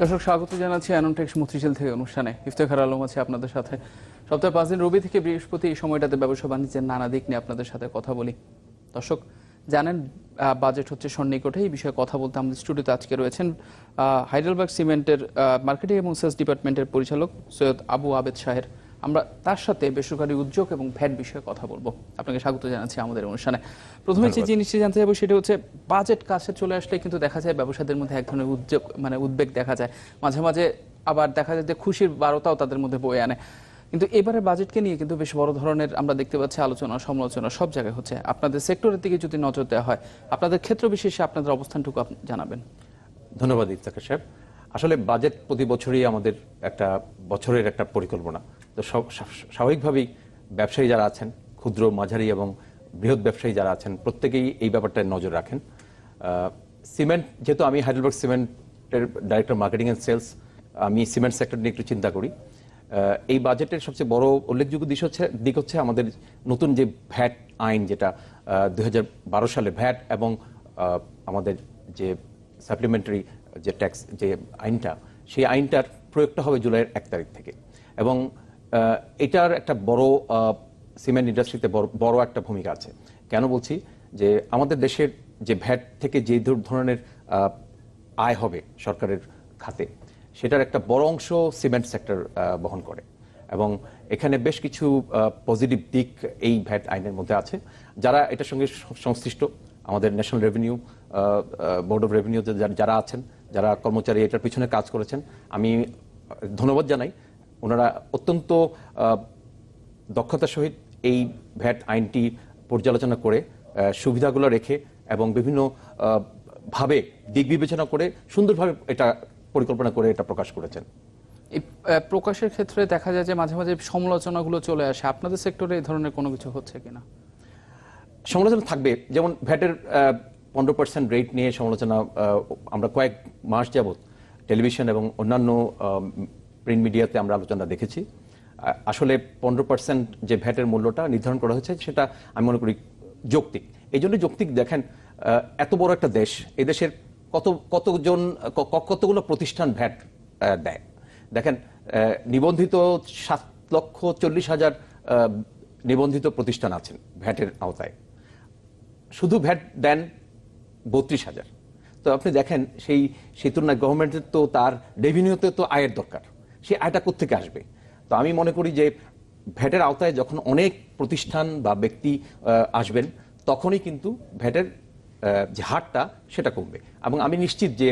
দর্শক, স্বাগত জানাচ্ছি অ্যানন্টেক্স মতিঝিল থেকে অনুষ্ঠানে। ইফতেখার আলম আছে আপনাদের সাথে। সপ্তাহে পাঁচ দিন রবি থেকে বৃহস্পতি এই সময়টাতে ব্যবসা বাণিজ্যের নানা দিক নিয়ে আপনাদের সাথে কথা বলি। দর্শক, জানেন বাজেট হচ্ছে সন্নিকটে। এই বিষয়ে কথা বলতে আমাদের স্টুডিওতে আজকে রয়েছেন হাইডেলবার্গ সিমেন্টের মার্কেটিং এবং সেলস ডিপার্টমেন্টের পরিচালক সৈয়দ আবু আবেদ শাহের। আমরা তার সাথে বেসরকারি উদ্যোগ এবং ভ্যাট বিষয়ে কথা বলব। আপনাকে স্বাগত জানাচ্ছি আমাদের অনুষ্ঠানে। প্রথমে যে জিনিসটি জানতে যাব সেটা হচ্ছে বাজেট কাছে চলে আসলে কিন্তু দেখা যায় ব্যবসাদের মধ্যে এক ধরনের উদ্যোগ মানে উদ্বেগ দেখা যায়। মাঝে মাঝে আবার দেখা যায় যে খুশির বারোটাও তাদের মধ্যে বয়ে আনে। কিন্তু এবারে বাজেটকে নিয়ে কিন্তু বেশ বড় ধরনের আমরা দেখতে পাচ্ছি আলোচনা সমালোচনা সব জায়গায় হচ্ছে। আপনাদের সেক্টরের দিকে যদি নজর দেওয়া হয় আপনাদের ক্ষেত্র বিশেষে আপনাদের অবস্থানটুকু জানাবেন। ধন্যবাদ ইফতাকার সাহেব। আসলে বাজেট প্রতি বছরই আমাদের একটা বছরের একটা পরিকল্পনা। তো সব- স্বাভাবিকভাবেই ব্যবসায়ী যারা আছেন, ক্ষুদ্র, মাঝারি এবং বৃহৎ ব্যবসায়ী যারা আছেন, প্রত্যেকেই এই ব্যাপারটায় নজর রাখেন। সিমেন্ট, যেহেতু আমি হাইডেলবার্গ সিমেন্টের ডাইরেক্টর মার্কেটিং অ্যান্ড সেলস আমি সিমেন্ট সেক্টর নিয়ে একটু চিন্তা করি। এই বাজেটের সবচেয়ে বড় উল্লেখযোগ্য দিক হচ্ছে দিক হচ্ছে আমাদের নতুন যে ভ্যাট আইন যেটা দু হাজার বারো সালে ভ্যাট এবং আমাদের যে সাপ্লিমেন্টারি যে ট্যাক্স যে আইনটা, সেই আইনটার প্রয়োগটা হবে জুলাইয়ের এক তারিখ থেকে। এবং এটার একটা বড় সিমেন্ট ইন্ডাস্ট্রিতে বড় একটা ভূমিকা আছে। কেন বলছি? যে আমাদের দেশের যে ভ্যাট থেকে যে ধর- ধরনের আয় হবে সরকারের খাতে, সেটার একটা বড় অংশ সিমেন্ট সেক্টর বহন করে। এবং এখানে বেশ কিছু পজিটিভ দিক এই ভ্যাট আইনের মধ্যে আছে। যারা এটার সঙ্গে সংশ্লিষ্ট, আমাদের national revenue board of revenue যারা আছেন, যারা কর্মচারী এটার পিছনে কাজ করেছেন, আমি ধন্যবাদ জানাই। ওনারা অত্যন্ত দক্ষতার সহিত এই ভ্যাট আইনটি পর্যালোচনা করে সুবিধাগুলো রেখে এবং বিভিন্ন ভাবে দিক বিবেচনা করে সুন্দরভাবে এটা পরিকল্পনা করে এটা প্রকাশ করেছেন। এই প্রকাশের ক্ষেত্রে দেখা যায় যে মাঝে মাঝে সমালোচনাগুলো চলে আসে। আপনাদের সেক্টরে এই ধরনের কোনো কিছু হচ্ছে কিনা? সমালোচনা থাকবে। যেমন ভ্যাটের পনেরো পার্সেন্ট রেট নিয়ে সমালোচনা আমরা কয়েক মাস যাবত টেলিভিশন এবং অন্যান্য প্রিন্ট মিডিয়াতে আমরা আলোচনা দেখেছি। আসলে পনেরো পার্সেন্ট যে ভ্যাটের মূল্যটা নির্ধারণ করা হয়েছে, সেটা আমি মনে করি যৌক্তিক। এই জন্য যৌক্তিক দেখেন এত বড় একটা দেশ এই দেশের কত, কতজন কতগুলো প্রতিষ্ঠান ভ্যাট দেয়? দেখেন নিবন্ধিত সাত লক্ষ চল্লিশ হাজার নিবন্ধিত প্রতিষ্ঠান আছেন ভ্যাটের আওতায়। শুধু ভ্যাট দেন বত্রিশ হাজার। তো আপনি দেখেন, সেই তুলনায় গভর্নমেন্টের তো তার রেভিনিউতে তো আয়ের দরকার। সেই আয়টা কোথেকে আসবে? তো আমি মনে করি যে ভ্যাটের আওতায় যখন অনেক প্রতিষ্ঠান বা ব্যক্তি আসবেন, তখনই কিন্তু ভ্যাটের যে হারটা সেটা কমবে। এবং আমি নিশ্চিত যে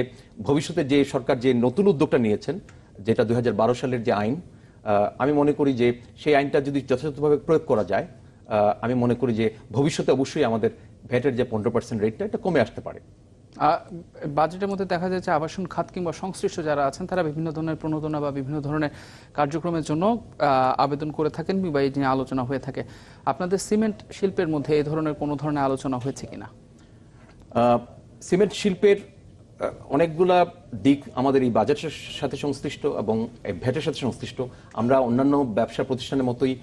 ভবিষ্যতে যে সরকার যে নতুন উদ্যোগটা নিয়েছেন, যেটা দুই হাজার বারো সালের যে আইন আমি মনে করি যে সেই আইনটা যদি যথাযথভাবে প্রয়োগ করা যায় আমি মনে করি যে ভবিষ্যতে অবশ্যই আমাদের ভ্যাটের যে পনেরো পার্সেন্ট রেটটা, এটা কমে আসতে পারে। বাজেটের মধ্যে দেখা যাচ্ছে আবাসন খাত কিংবা সংশ্লিষ্ট যারা আছেন, তারা বিভিন্ন ধরনের প্রণোদনা বা বিভিন্ন ধরনের কার্যক্রমের জন্য আবেদন করে থাকেন বা এই নিয়ে আলোচনা হয়ে থাকে। আপনাদের সিমেন্ট শিল্পের মধ্যে এই ধরনের কোনো ধরনের আলোচনা হয়েছে কিনা? সিমেন্ট শিল্পের অনেকগুলা দিক আমাদের এই বাজেটের সাথে সংশ্লিষ্ট এবং ভ্যাটের সাথে সংশ্লিষ্ট। আমরা অন্যান্য ব্যবসা প্রতিষ্ঠানের মতোই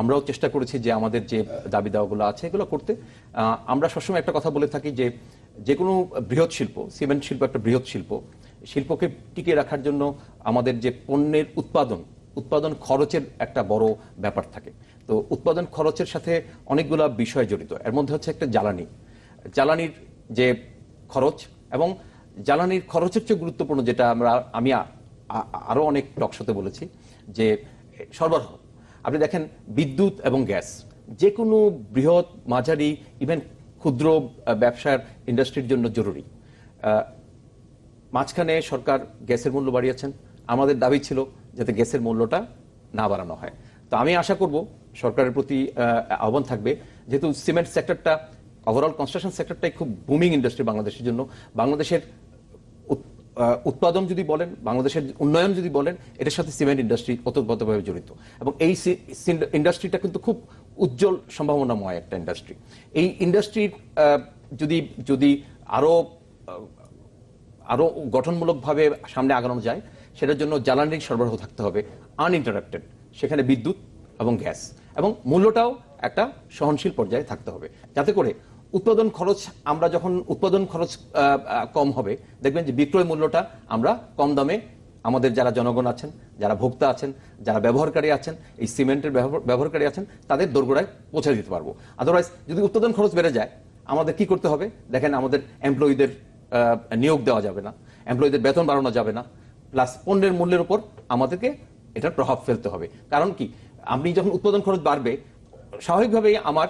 আমরাও চেষ্টা করেছি যে আমাদের যে দাবি দাওয়াগুলো আছে এগুলো করতে। আমরা সবসময় একটা কথা বলে থাকি যে যে কোনো বৃহৎ শিল্প, সিমেন্ট শিল্প একটা বৃহৎ শিল্প, শিল্পকে টিকিয়ে রাখার জন্য আমাদের যে পণ্যের উৎপাদন উৎপাদন খরচের একটা বড় ব্যাপার থাকে। তো উৎপাদন খরচের সাথে অনেকগুলা বিষয় জড়িত। এর মধ্যে হচ্ছে একটা জ্বালানি। জ্বালানির যে খরচ এবং জ্বালানির খরচের চেয়ে গুরুত্বপূর্ণ যেটা আমরা, আমি আ- আ- অনেক টকশোতে বলেছি, যে সরবরাহ। আপনি দেখেন বিদ্যুৎ এবং গ্যাস। যে কোনো বৃহৎ মাঝারি ইভেন ক্ষুদ্র ব্যবসার ইন্ডাস্ট্রির জন্য জরুরি। মাঝখানে সরকার গ্যাসের মূল্য বাড়িয়েছেন। আমাদের দাবি ছিল যাতে গ্যাসের মূল্যটা না বাড়ানো হয়। তো আমি আশা করব সরকারের প্রতি আহ্বান থাকবে। যেহেতু সিমেন্ট সেক্টরটা ওভারঅল কনস্ট্রাকশন সেক্টরটাই খুব বুমিং ইন্ডাস্ট্রি বাংলাদেশের জন্য। বাংলাদেশের উৎ- উৎপাদন যদি বলেন, বাংলাদেশের উন্নয়ন যদি বলেন, এটার সাথে সিমেন্ট ইন্ডাস্ট্রি ওতপ্রোতভাবে জড়িত। এবং এই ইন্ডাস্ট্রিটা কিন্তু খুব উজ্জ্বল সম্ভাবনাময় একটা ইন্ডাস্ট্রি এই ইন্ডাস্ট্রির যদি যদি আরও আরও গঠনমূলকভাবে সামনে আগানো যায়, সেটার জন্য জ্বালানির সরবরাহ থাকতে হবে আনইন্টারাপ্টেড সেখানে বিদ্যুৎ এবং গ্যাস। এবং মূল্যটাও একটা সহনশীল পর্যায়ে থাকতে হবে। যাতে করে উৎপাদন খরচ, আমরা যখন উৎপাদন খরচ কম হবে, দেখবেন যে বিক্রয় মূল্যটা আমরা কম দামে আমাদের যারা জনগণ আছেন যারা ভোক্তা আছেন, যারা ব্যবহারকারী আছেন, এই সিমেন্টের ব্যবহার- ব্যবহারকারী আছেন, তাদের দোরগোড়ায় পৌঁছে দিতে পারব। আদারওয়াইজ যদি উৎপাদন খরচ বেড়ে যায়, আমাদের কি করতে হবে? দেখেন আমাদের এমপ্লয়ীদের নিয়োগ দেওয়া যাবে না এমপ্লয়ীদের বেতন বাড়ানো যাবে না প্লাস পণ্যের মূল্যের উপর আমাদেরকে এটার প্রভাব ফেলতে হবে। কারণ কি? আপনি যখন উৎপাদন খরচ বাড়বে, স্বাভাবিকভাবেই আমার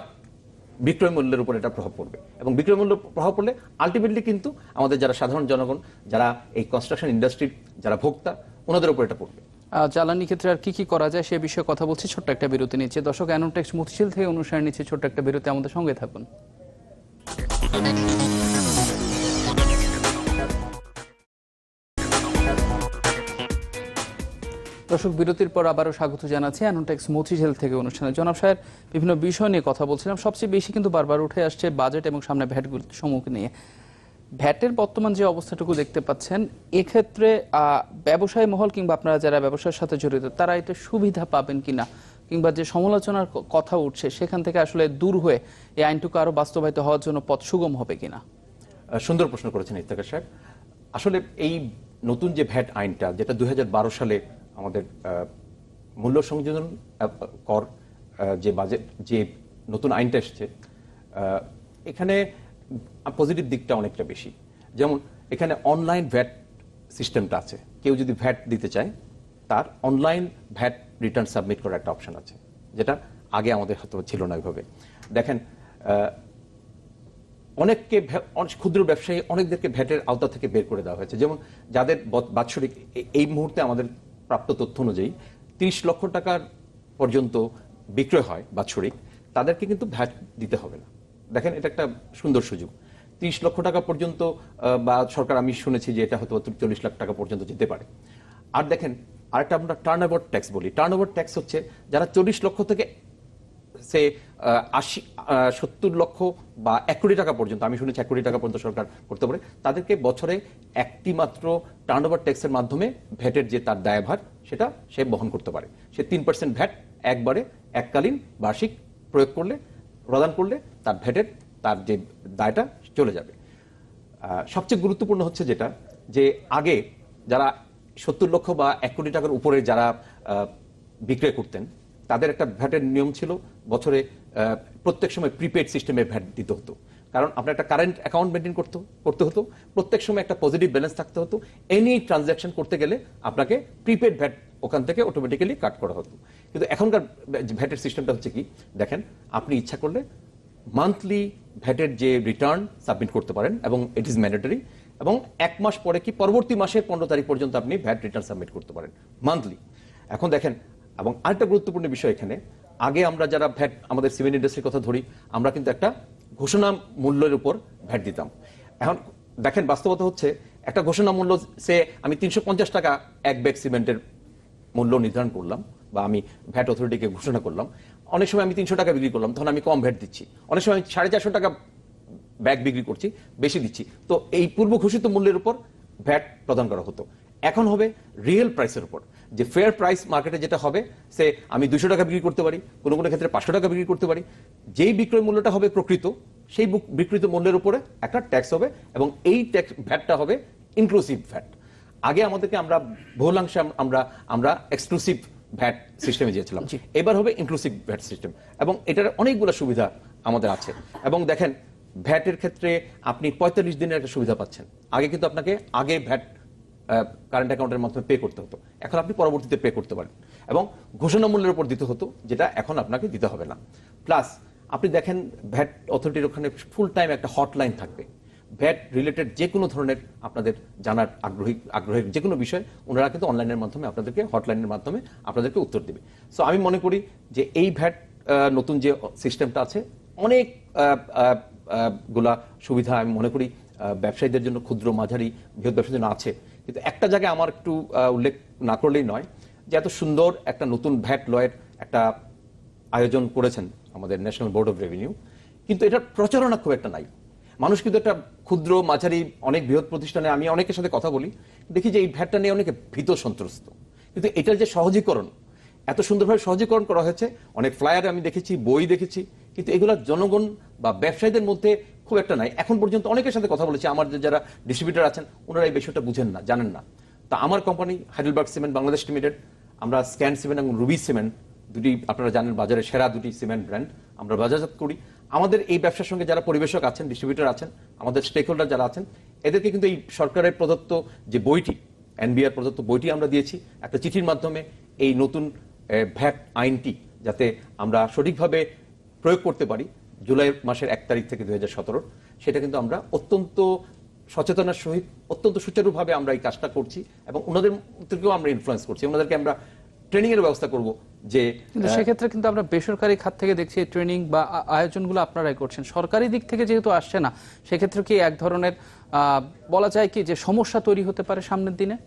বিক্রয় মূল্যের উপর এটা প্রভাব পড়বে। এবং বিক্রয় মূল্য প্রভাব পড়লে আলটিমেটলি কিন্তু আমাদের যারা সাধারণ জনগণ, যারা এই কনস্ট্রাকশন ইন্ডাস্ট্রির যারা ভোক্তা, ওনাদের উপর এটা পড়বে। জ্বালানি ক্ষেত্রে আর কি কি করা যায় সে বিষয়ে কথা বলছি, ছোট্ট একটা বিরতি নিচ্ছে। দর্শক, অ্যানোটেক্স মতিশীল থেকে অনুষ্ঠানে নিচ্ছে ছোট্ট একটা বিরতি, আমাদের সঙ্গে থাকুন। দর্শক, বিরতির পর আবারও স্বাগত জানাচ্ছি অ্যানোটেক্স মতিঝিল থেকে অনুষ্ঠানে। জনাব সাহেব, বিভিন্ন বিষয় নিয়ে কথা বলছিলাম। সবচেয়ে বেশি কিন্তু বারবার উঠে আসছে বাজেট এবং সামনে ভ্যাট সমূহ নিয়ে। ভ্যাটের বর্তমান যে অবস্থাটুকু দেখতে পাচ্ছেন, এক্ষেত্রে ব্যবসায়ী মহল কিংবা আপনারা যারা ব্যবসার সাথে জড়িত, তারা এতে সুবিধা পাবেন কিনা? কিংবা যে সমালোচনার কথা উঠছে, সেখান থেকে আসলে দূর হয়ে এই আইনটুকু আরও বাস্তবায়িত হওয়ার জন্য পথ সুগম হবে কিনা? সুন্দর প্রশ্ন করেছেন ইত্তাকার সাহেব। আসলে এই নতুন যে ভ্যাট আইনটা, যেটা দুই হাজার বারো সালে আমাদের মূল্য সংযোজন কর যে বাজেট, যে নতুন আইনটা এসছে এখানে পজিটিভ দিকটা অনেকটা বেশি। যেমন এখানে অনলাইন ভ্যাট সিস্টেমটা আছে। কেউ যদি ভ্যাট দিতে চায়, তার অনলাইন ভ্যাট রিটার্ন সাবমিট করার একটা অপশন আছে, যেটা আগে আমাদের হয়তো ছিল না ওইভাবে। দেখেন অনেককে ক্ষুদ্র ব্যবসায়ী অনেকদেরকে ভ্যাটের আওতা থেকে বের করে দেওয়া হয়েছে। যেমন যাদের বাৎসরিক এই মুহূর্তে আমাদের প্রাপ্ত তথ্য অনুযায়ী তিরিশ লক্ষ টাকার পর্যন্ত বিক্রয় হয় বাৎসরিক, তাদেরকে কিন্তু ভ্যাট দিতে হবে না। দেখেন, এটা একটা সুন্দর সুযোগ। তিরিশ লক্ষ টাকা পর্যন্ত বা সরকার, আমি শুনেছি যে এটা হয়তো চল্লিশ লাখ টাকা পর্যন্ত যেতে পারে। আর দেখেন, আরেকটা আমরা টার্ন ওভার ট্যাক্স বলি। টার্ন ওভার ট্যাক্স হচ্ছে যারা চল্লিশ লক্ষ থেকে, সে আশি সত্তর লক্ষ বা এক কোটি টাকা পর্যন্ত, আমি শুনেছি এক কোটি টাকা পর্যন্ত সরকার করতে পারে, তাদেরকে বছরে একটি মাত্র টার্ন ওভার ট্যাক্সের মাধ্যমে ভ্যাটের যে তার দায়ভার, সেটা সে বহন করতে পারে। সে তিন পার্সেন্ট ভ্যাট একবারে, এককালীন বার্ষিক প্রয়োগ করলে প্রদান করলে তার ভ্যাটের তার যে দায়টা চলে যাবে। সবচেয়ে গুরুত্বপূর্ণ হচ্ছে যেটা, যে আগে যারা সত্তর লক্ষ বা এক কোটি টাকার উপরে যারা বিক্রয় করতেন, তাদের একটা ভ্যাটের নিয়ম ছিল বছরে প্রত্যেক সময় প্রিপেড সিস্টেমে ভ্যাট দিতে হতো। কারণ আপনার একটা কারেন্ট অ্যাকাউন্ট মেনটেন করতে করতে হতো, প্রত্যেক সময় একটা পজিটিভ ব্যালেন্স থাকতে হতো। এনি ট্রানজ্যাকশন করতে গেলে আপনাকে প্রিপেড ভ্যাট ওখান থেকে অটোমেটিক্যালি কাট করা হতো। কিন্তু এখনকার ভ্যাটের সিস্টেমটা হচ্ছে কি? দেখেন, আপনি ইচ্ছা করলে মান্থলি ভ্যাটের যে রিটার্ন সাবমিট করতে পারেন এবং ইট ইজ ম্যান্ডেটরি এবং এক মাস পরে কি পরবর্তী মাসের পনেরো তারিখ পর্যন্ত আপনি ভ্যাট রিটার্ন সাবমিট করতে পারেন মান্থলি এখন দেখেন, এবং আরেকটা গুরুত্বপূর্ণ বিষয় এখানে, আগে আমরা যারা ভ্যাট, আমাদের সিমেন্ট ইন্ডাস্ট্রির কথা ধরি, আমরা কিন্তু একটা ঘোষণা মূল্যের উপর ভ্যাট দিতাম। এখন দেখেন, বাস্তবতা হচ্ছে, একটা ঘোষণা মূল্য, সে আমি তিনশো পঞ্চাশ টাকা এক ব্যাগ সিমেন্টের মূল্য নির্ধারণ করলাম বা আমি ভ্যাট অথরিটিকে ঘোষণা করলাম। অনেক সময় আমি তিনশো টাকা বিক্রি করলাম, তখন আমি কম ভ্যাট দিচ্ছি। অনেক সময় আমি সাড়ে চারশো টাকা ব্যাগ বিক্রি করছি, বেশি দিচ্ছি। তো এই পূর্ব ঘোষিত মূল্যের উপর ভ্যাট প্রদান করা হতো। এখন হবে রিয়েল প্রাইসের উপর। যে ফেয়ার প্রাইস মার্কেটে যেটা হবে, সে আমি দুশো টাকা বিক্রি করতে পারি, কোনো কোনো ক্ষেত্রে পাঁচশো টাকা বিক্রি করতে পারি। যেই বিক্রয় মূল্যটা হবে প্রকৃত, সেই বুক- বিকৃত মূল্যের উপরে একটা ট্যাক্স হবে এবং এই ট্যাক্স ভ্যাটটা হবে ইনক্লুসিভ ভ্যাট। আগে আমাদেরকে আমরা বহুলাংশে আমরা আমরা এক্সক্লুসিভ ভ্যাট সিস্টেমে গিয়েছিলাম। এবার হবে ইনক্লুসিভ ভ্যাট সিস্টেম এবং এটার অনেকগুলো সুবিধা আমাদের আছে। এবং দেখেন ভ্যাটের ক্ষেত্রে আপনি পঁয়তাল্লিশ দিনের একটা সুবিধা পাচ্ছেন। আগে কিন্তু আপনাকে আগে ভ্যাট কারেন্ট অ্যাকাউন্টের মাধ্যমে পে করতে হতো। এখন আপনি পরবর্তীতে পে করতে পারেন। এবং ঘোষণা মূল্যের উপর দিতে হতো যেটা এখন আপনাকে দিতে হবে না। প্লাস আপনি দেখেন ভ্যাট অথরিটির ওখানে ফুল টাইম একটা হটলাইন থাকবে। ভ্যাট রিলেটেড যে কোনো ধরনের আপনাদের জানার আগ্রহী, আগ্রহের যে কোনো বিষয়, ওনারা কিন্তু অনলাইনের মাধ্যমে আপনাদেরকে হটলাইনের মাধ্যমে আপনাদেরকে উত্তর দেবে। সো আমি মনে করি যে এই ভ্যাট নতুন যে সিস্টেমটা আছে, অনেকগুলা সুবিধা আমি মনে করি ব্যবসায়ীদের জন্য ক্ষুদ্র মাঝারি, বৃহৎ ব্যবসায়ীদের জন্য আছে। কিন্তু একটা জায়গায় আমার একটু উল্লেখ না করলেই নয় যে এত সুন্দর একটা নতুন ভ্যাট লয়ের একটা আয়োজন করেছেন আমাদের ন্যাশনাল বোর্ড অফ রেভিনিউ কিন্তু এটার প্রচারণা খুব একটা নাই। মানুষ কিন্তু একটা ক্ষুদ্র মাঝারি, অনেক বৃহৎ প্রতিষ্ঠানে আমি অনেকের সাথে কথা বলি, দেখি যে এই ভ্যাটটা নিয়ে অনেকে ভীত সন্ত্রস্ত। কিন্তু এটার যে সহজীকরণ, এত সুন্দরভাবে সহজীকরণ করা হয়েছে, অনেক ফ্লায়ার আমি দেখেছি, বই দেখেছি, কিন্তু এগুলো জনগণ বা ব্যবসায়ীদের মধ্যে খুব একটা নাই। এখন পর্যন্ত অনেকের সাথে কথা বলেছি, আমার যারা ডিস্ট্রিবিউটার আছেন, ওনারা এই বিষয়টা বুঝেন না, জানেন না। তা আমার company Heidelberg cement Bangladesh limited আমরা স্ক্যান সিমেন্ট এবং রুবি সিমেন্ট দুটি আপনারা জানেন বাজারে সেরা দুটি সিমেন্ট ব্র্যান্ড আমরা বাজারজাত করি। আমাদের এই ব্যবসার সঙ্গে যারা পরিবেশক আছেন ডিস্ট্রিবিউটর আছেন, আমাদের স্টেক হোল্ডার যারা আছেন, এদেরকে কিন্তু এই সরকারের প্রদত্ত যে বইটি, এনবিআর প্রদত্ত বইটি আমরা দিয়েছি, একটা চিঠির মাধ্যমে এই নতুন ভ্যাট আইনটি যাতে আমরা সঠিকভাবে প্রয়োগ করতে পারি, জুলাই মাসের এক তারিখ থেকে দু হাজার সতেরো, সেটা কিন্তু আমরা অত্যন্ত সচেতনার সহিত, অত্যন্ত সুচারুভাবে আমরা এই কাজটা করছি এবং ওনাদের থেকেও আমরা ইনফ্লুয়েন্স করছি। ওনাদেরকে আমরা ট্রেনিং এর ব্যবস্থা করব যে কিন্তু সেক্ষেত্রে কিন্তু আমরা বেসরকারি খাত থেকে দেখছি ট্রেনিং বা আয়োজনগুলো আপনারাই করছেন। সরকারি দিক থেকে যেহেতু আসছে না সেক্ষেত্রে কি এক ধরনের বলা যায় কি যে সমস্যা তৈরি হতে পারে সামনের দিনে?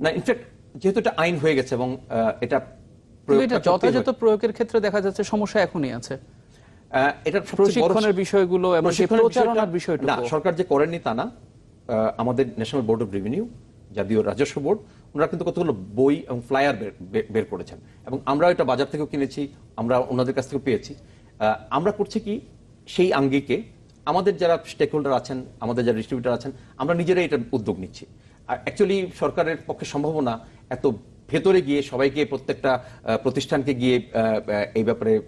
না ইনফ্যাক্ট যেহেতু এটা আইন হয়ে গেছে এবং এটা এটা যথাযথ প্রয়োগের ক্ষেত্রে দেখা যাচ্ছে সমস্যা এখনই আছে। এটার প্রশিক্ষণের বিষয়গুলো এবং প্রচারণার বিষয়টা- না সরকার যে করেননি তা না। আমাদের ন্যাশনাল বোর্ড অফ রেভিনিউ জাতীয় রাজস্ব বোর্ড ওনারা কিন্তু কতগুলো বই এবং ফ্লায়ার বের- করেছেন। এবং আমরা এটা বাজার থেকেও কিনেছি, আমরা ওনাদের কাছ থেকে পেয়েছি। আমরা করছি কি, সেই আঙ্গিকে আমাদের যারা স্টেক হোল্ডার আছেন, আমাদের যারা ডিস্ট্রিবিউটার আছেন, আমরা নিজেরাই এটা উদ্যোগ নিচ্ছি। আর অ্যাকচুয়ালি সরকারের পক্ষে সম্ভব না এত ভেতরে গিয়ে সবাইকে প্রত্যেকটা প্রতিষ্ঠানকে গিয়ে এই ব্যাপারে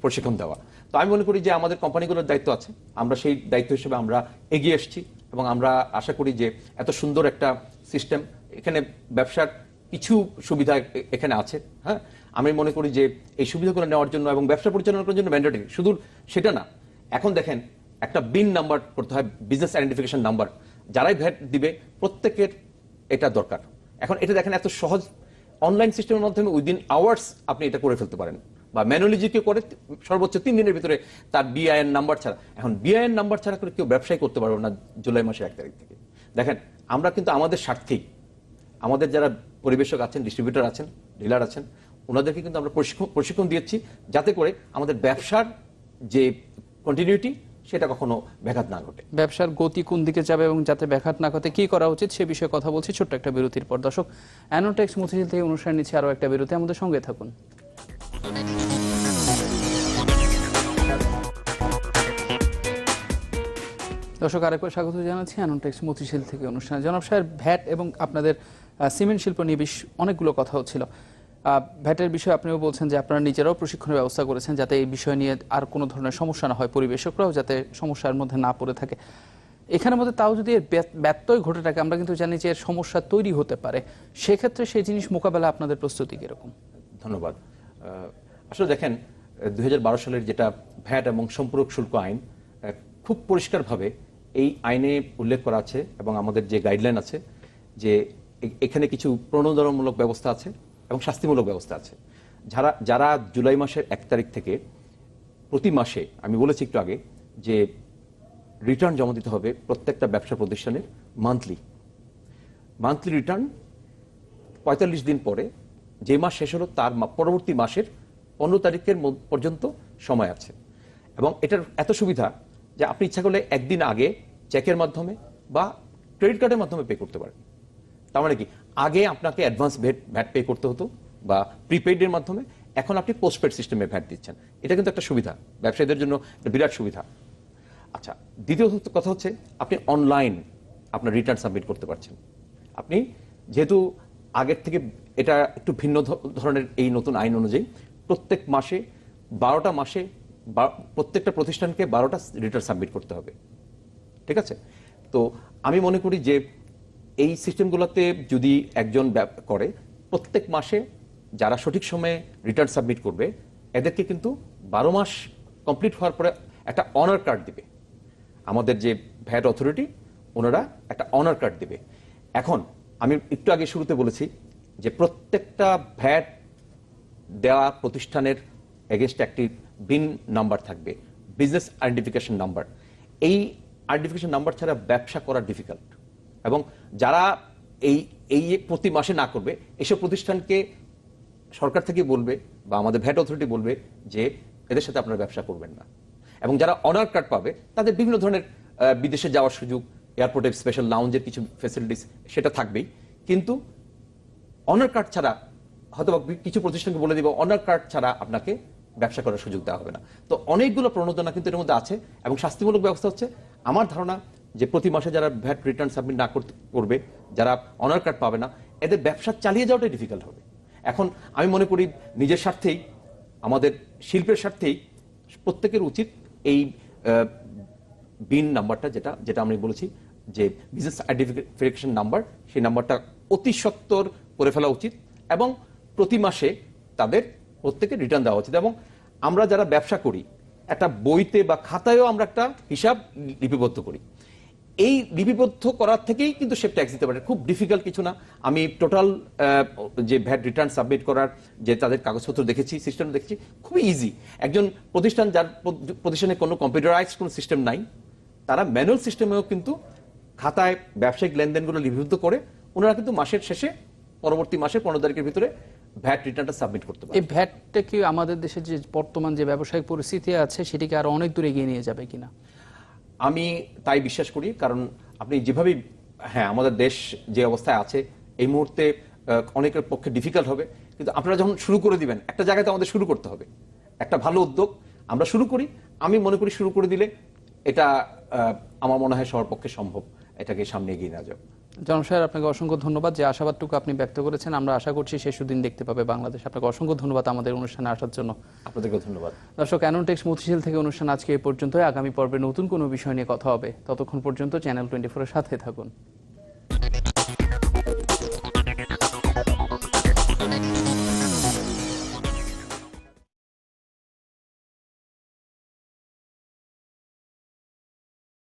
প্রশিক্ষণ দেওয়া। তো আমি মনে করি যে আমাদের কোম্পানিগুলোর দায়িত্ব আছে। আমরা সেই দায়িত্ব হিসেবে আমরা এগিয়ে এসেছি এবং আমরা আশা করি যে এত সুন্দর একটা সিস্টেম এখানে ব্যবসার কিছু সুবিধা এখানে আছে হ্যাঁ? আমি মনে করি যে এই সুবিধাগুলো নেওয়ার জন্য এবং ব্যবসা পরিচালনা করার জন্য ম্যান্ডেটরি শুধু সেটা না, এখন দেখেন একটা বিন নাম্বার করতে হয় বিজনেস আইডেন্টিফিকেশন নাম্বার যারাই ভ্যাট দিবে, প্রত্যেকের এটা দরকার। এখন এটা দেখেন এত সহজ। অনলাইন সিস্টেমের মাধ্যমে উইদিন আওয়ার্স আপনি এটা করে ফেলতে পারেন। বা ম্যানুয়ালি যে কেউ করে, সর্বোচ্চ তিন দিনের ভিতরে তার বিআইএন নাম্বার ছাড়া। এখন বিআইএন নাম্বার ছাড়া করে কেউ ব্যবসায় করতে পারবে না জুলাই মাসের এক তারিখ থেকে। দেখেন, আমরা কিন্তু আমাদের স্বার্থেই আমাদের যারা পরিবেশক আছেন ডিস্ট্রিবিউটর আছেন ডিলার আছেন, ওনাদেরকে কিন্তু আমরা প্রশিক্ষণ প্রশিক্ষণ দিয়েছি যাতে করে আমাদের ব্যবসার যে কন্টিনিউটি সেটা কখনো ব্যাঘাত না ঘটে। ব্যবসার গতি কোন দিকে যাবে এবং যাতে ব্যাঘাত না ঘটে, কি করা উচিত সে বিষয়ে কথা বলছি, ছোট্ট একটা বিরতির পর। দর্শক অ্যানোটেক্স মতিঝিল থেকে অনুষ্ঠান নিচ্ছে আরও একটা বিরতি, আমাদের সঙ্গে থাকুন। দর্শক, আরেকবার স্বাগত জানাচ্ছি অ্যানোটেক্স মতিঝিল থেকে অনুষ্ঠানে। জনাব সাহেব, ভ্যাট এবং আপনাদের সিমেন্ট শিল্প নিয়ে বেশ অনেকগুলো কথা হচ্ছিল ভ্যাটের বিষয়ে আপনিও বলছেন যে আপনারা নিজেরাও প্রশিক্ষণের ব্যবস্থা করেছেন যাতে এই বিষয় নিয়ে আর কোনো ধরনের সমস্যা না হয় পরিবেশকরাও যাতে সমস্যার মধ্যে না পড়ে থাকে। এখানের মধ্যে তাও যদি এর ব্যত্যয় ঘটে থাকে, আমরা কিন্তু জানি যে এর সমস্যা তৈরি হতে পারে। সেক্ষেত্রে সেই জিনিস মোকাবেলা আপনাদের প্রস্তুতি কীরকম? ধন্যবাদ। আসলে দেখেন দু হাজার বারো সালের যেটা ভ্যাট এবং সম্পূরক শুল্ক আইন খুব পরিষ্কারভাবে এই আইনে উল্লেখ করা আছে এবং আমাদের যে গাইডলাইন আছে যে এখানে কিছু প্রণোদনামূলক ব্যবস্থা আছে এবং শাস্তিমূলক ব্যবস্থা আছে। যারা যারা জুলাই মাসের এক তারিখ থেকে প্রতি মাসে, আমি বলেছি একটু আগে, যে রিটার্ন জমা দিতে হবে প্রত্যেকটা ব্যবসা প্রতিষ্ঠানের মান্থলি। মান্থলি রিটার্ন পঁয়তাল্লিশ দিন পরে, যে মাস শেষ হলো তার পরবর্তী মাসের পনেরো তারিখের পর্যন্ত সময় আছে। এবং এটার এত সুবিধা যে আপনি ইচ্ছা করলে একদিন আগে চেকের মাধ্যমে বা ক্রেডিট কার্ডের মাধ্যমে পে করতে পারেন। তার মানে কি? আগে আপনাকে অ্যাডভান্স ভ্যাট ভ্যাট পে করতে হতো বা প্রিপেইডের মাধ্যমে। এখন আপনি পোস্টপেড সিস্টেমে ভ্যাট দিচ্ছেন। এটা কিন্তু একটা সুবিধা। ব্যবসায়ীদের জন্য একটা বিরাট সুবিধা। আচ্ছা দ্বিতীয় কথা হচ্ছে আপনি অনলাইন আপনার রিটার্ন সাবমিট করতে পারছেন। আপনি যেহেতু আগের থেকে এটা একটু ভিন্ন ধরনের এই নতুন আইন অনুযায়ী প্রত্যেক মাসে বারোটা মাসে প্রত্যেকটা প্রতিষ্ঠানকে বারোটা রিটার্ন সাবমিট করতে হবে। ঠিক আছে? তো আমি মনে করি যে এই সিস্টেমগুলোতে যদি একজন করে, প্রত্যেক মাসে যারা সঠিক সময়ে রিটার্ন সাবমিট করবে, এদেরকে কিন্তু বারো মাস কমপ্লিট হওয়ার পরে একটা অনার কার্ড দিবে। আমাদের যে ভ্যাট অথরিটি ওনারা একটা অনার কার্ড দিবে। এখন, আমি একটু আগে শুরুতে বলেছি যে প্রত্যেকটা ভ্যাট দেওয়া প্রতিষ্ঠানের এগেনস্ট একটি বিন নাম্বার থাকবে বিজনেস আইডেন্টিফিকেশন নাম্বার এই আইডেন্টিফিকেশন নাম্বার ছাড়া ব্যবসা করা ডিফিকাল্ট এবং যারা এই এই প্রতি মাসে না করবে, এসব প্রতিষ্ঠানকে সরকার থেকে বলবে বা আমাদের ভ্যাট অথরিটি বলবে যে এদের সাথে আপনারা ব্যবসা করবেন না। এবং যারা অনার কার্ড পাবে, তাদের বিভিন্ন ধরনের বিদেশে যাওয়ার সুযোগ এয়ারপোর্টের স্পেশাল লাউঞ্জের কিছু ফেসিলিটিস সেটা থাকবেই। কিন্তু অনার কার্ড ছাড়া হয়তো কিছু প্রতিষ্ঠানকে বলে দিব অনার কার্ড ছাড়া আপনাকে ব্যবসা করার সুযোগ দেওয়া হবে না। তো অনেকগুলো প্রণোদনা কিন্তু এর মধ্যে আছে এবং শাস্তিমূলক ব্যবস্থা হচ্ছে। আমার ধারণা যে প্রতি মাসে যারা ভ্যাট রিটার্ন সাবমিট না করবে, যারা অনার কার্ড পাবে না, এদের ব্যবসা চালিয়ে যাওয়াটাই ডিফিকাল্ট হবে। এখন আমি মনে করি নিজের স্বার্থেই, আমাদের শিল্পের স্বার্থেই প্রত্যেকের উচিত এই বিন নাম্বারটা যেটা যেটা আমি বলেছি, যে বিজনেস আইডেন্টিফিকেশন নাম্বার, সেই নাম্বারটা অতি সত্বর করে ফেলা উচিত এবং প্রতি মাসে তাদের প্রত্যেকে রিটার্ন দেওয়া উচিত এবং আমরা যারা ব্যবসা করি, একটা বইতে বা খাতায়ও আমরা একটা হিসাব লিপিবদ্ধ করি। এই লিপিবদ্ধ করার থেকেই কিন্তু সে ট্যাক্স দিতে পারে। খুব ডিফিকাল্ট কিছু না। আমি টোটাল যে ভ্যাট রিটার্ন সাবমিট করার যে তাদের কাগজপত্র দেখেছি সিস্টেম দেখেছি, খুবই ইজি একজন প্রতিষ্ঠান যার প্র- প্রতিষ্ঠানে কোনো কম্পিউটারাইজ কোনো সিস্টেম নাই, তারা ম্যানুয়াল সিস্টেমেও কিন্তু খাতায় ব্যবসায়িক লেনদেনগুলো লিপিবদ্ধ করে, ওনারা কিন্তু মাসের শেষে, পরবর্তী মাসের পনেরো তারিখের ভিতরে ভ্যাট রিটার্নটা সাবমিট করতে পারে। এই ভ্যাটটা কি আমাদের দেশে যে বর্তমান যে ব্যবসায়িক পরিস্থিতি আছে, সেটিকে আরও অনেক দূর এগিয়ে নিয়ে যাবে কিনা? আমি তাই বিশ্বাস করি, কারণ আপনি যেভাবে হ্যাঁ আমাদের দেশ যে অবস্থায় আছে, এই মুহূর্তে অনেকের পক্ষে ডিফিকাল্ট হবে, কিন্তু আপনারা যখন শুরু করে দিবেন, একটা জায়গাতে আমাদের শুরু করতে হবে। একটা ভালো উদ্যোগ আমরা শুরু করি, আমি মনে করি শুরু করে দিলে এটা আমার মনে হয় সবার পক্ষে সম্ভব, এটাকে সামনে এগিয়ে নেওয়া যাবে জনাব সাহেব আপনাকে অসংখ্য ধন্যবাদ। যে আশাবাদটুকু আপনি ব্যক্ত করেছেন আমরা আশা করছি সে সুদিন দেখতে পাবে বাংলাদেশ। আপনাকে অসংখ্য ধন্যবাদ আমাদের অনুষ্ঠানে আসার জন্য। আপনাদেরকে ধন্যবাদ। দর্শক অ্যানোটেক্স মতিশীল থেকে অনুষ্ঠান আজকে এই পর্যন্ত আগামী পর্বে নতুন কোনো বিষয় নিয়ে কথা হবে। ততক্ষণ পর্যন্ত চ্যানেল টোয়েন্টি ফোরের সাথে থাকুন।